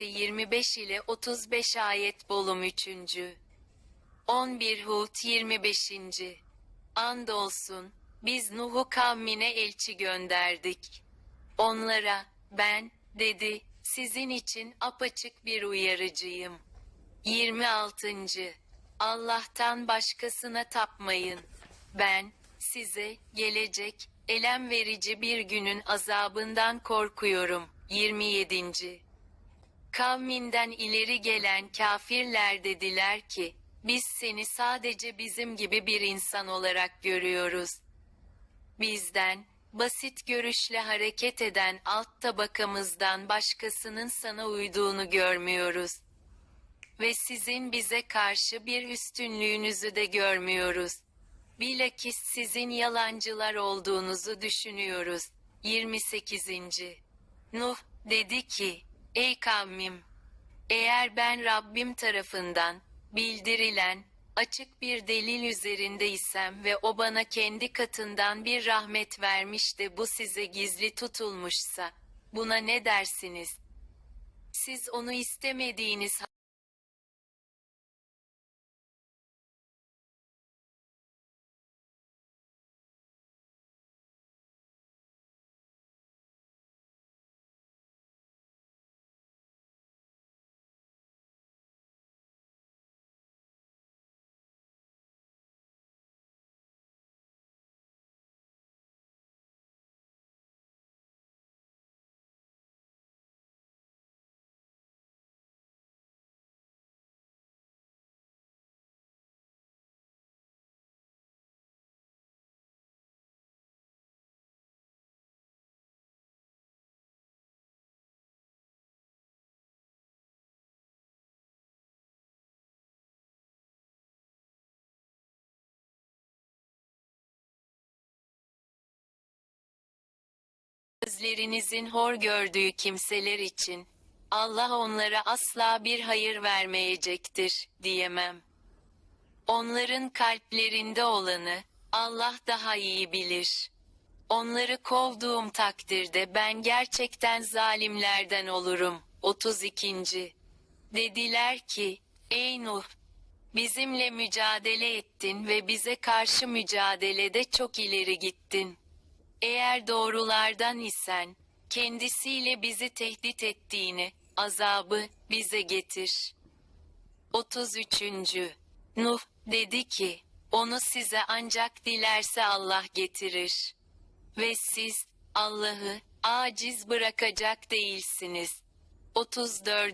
25 ile 35 ayet bolum 3. 11 Hud 25. Andolsun, biz Nuh'u kavmine elçi gönderdik. Onlara, ben, dedi, sizin için apaçık bir uyarıcıyım. 26. Allah'tan başkasına tapmayın. Ben, size, gelecek, elem verici bir günün azabından korkuyorum. 27. Kavminden ileri gelen kafirler dediler ki, biz seni sadece bizim gibi bir insan olarak görüyoruz. Bizden, basit görüşle hareket eden alt tabakamızdan başkasının sana uyduğunu görmüyoruz. Ve sizin bize karşı bir üstünlüğünüzü de görmüyoruz. Bilakis sizin yalancılar olduğunuzu düşünüyoruz. 28. Nuh dedi ki, Ey kavmim! Eğer ben Rabbim tarafından, bildirilen, açık bir delil üzerindeysem ve o bana kendi katından bir rahmet vermiş de bu size gizli tutulmuşsa, buna ne dersiniz? Siz onu istemediğiniz gözlerinizin hor gördüğü kimseler için, Allah onlara asla bir hayır vermeyecektir, diyemem. Onların kalplerinde olanı, Allah daha iyi bilir. Onları kovduğum takdirde ben gerçekten zalimlerden olurum. 32. Dediler ki, Ey Nuh! Bizimle mücadele ettin ve bize karşı mücadelede çok ileri gittin. Eğer doğrulardan isen, kendisiyle bizi tehdit ettiğini, azabı, bize getir. 33. Nuh, dedi ki, onu size ancak dilerse Allah getirir. Ve siz, Allah'ı, aciz bırakacak değilsiniz. 34.